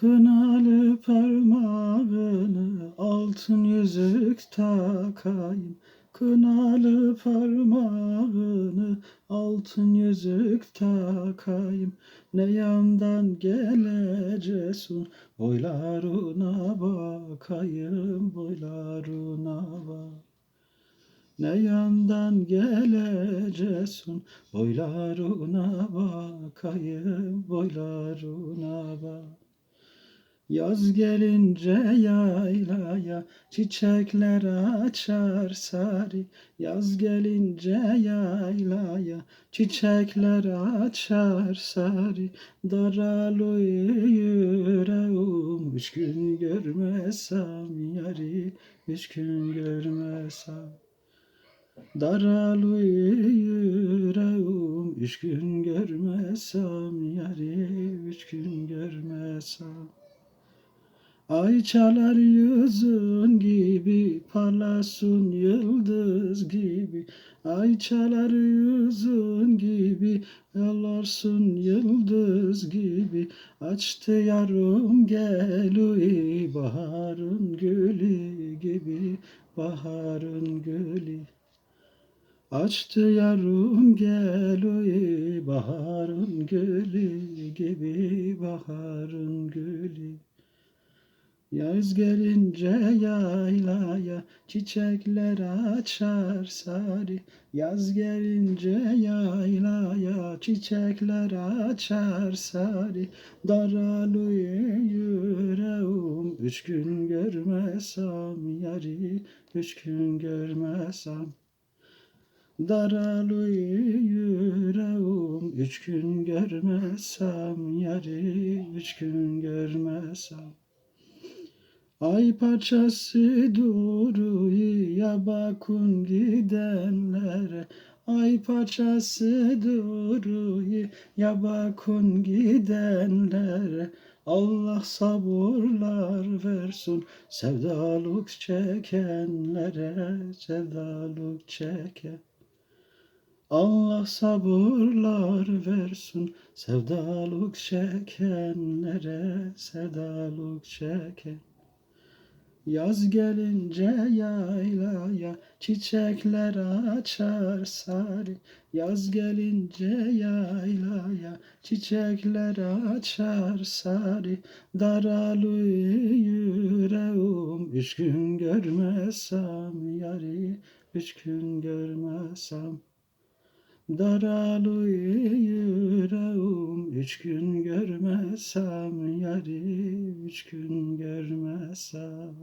Kınalı parmağını altın yüzük takayım. Kınalı parmağını altın yüzük takayım. Ne yandan geleceksin boylarına bakayım boylarına bak. Ne yandan geleceksin boylarına bakayım boylarına bak. Yaz gelince yaylaya çiçekler açar sarı. Yaz gelince yaylaya çiçekler açar sarı. Daralıyor yüreğim üç gün görmesem yari Üç gün görmesem. Daralıyor yüreğim üç gün görmesem yari Üç gün görmesem Ay çalar yüzün gibi parlasın yıldız gibi. Ay çalar yüzün gibi yalarsın yıldız gibi. Açtı yarım geli baharın gülü gibi. Baharın gülü. Açtı yarım geli baharın gülü gibi. Baharın gülü Yaz gelince yaylaya çiçekler açar sarı. Yaz gelince yaylaya çiçekler açar sarı. Daralıyor yüreğim üç gün görmesem yari Üç gün görmesem. Daralıyor yüreğim üç gün görmesem yari Üç gün görmesem Ay parçası duruyor bakın gidenlere. Ay parçası duruyor ya bakın gidenlere. Allah sabırlar versin sevdalık çekenlere sevdalık çeken. Allah sabırlar versin sevdalık çekenlere sevdalık çeken Yaz gelince yaylaya çiçekler açar sarı. Yaz gelince yaylaya çiçekler açar sarı. Daralıyor yüreğim üç gün görmesem yari Üç gün görmesem Daralıyor yüreğim üç gün görmesem yari Üç gün görmesem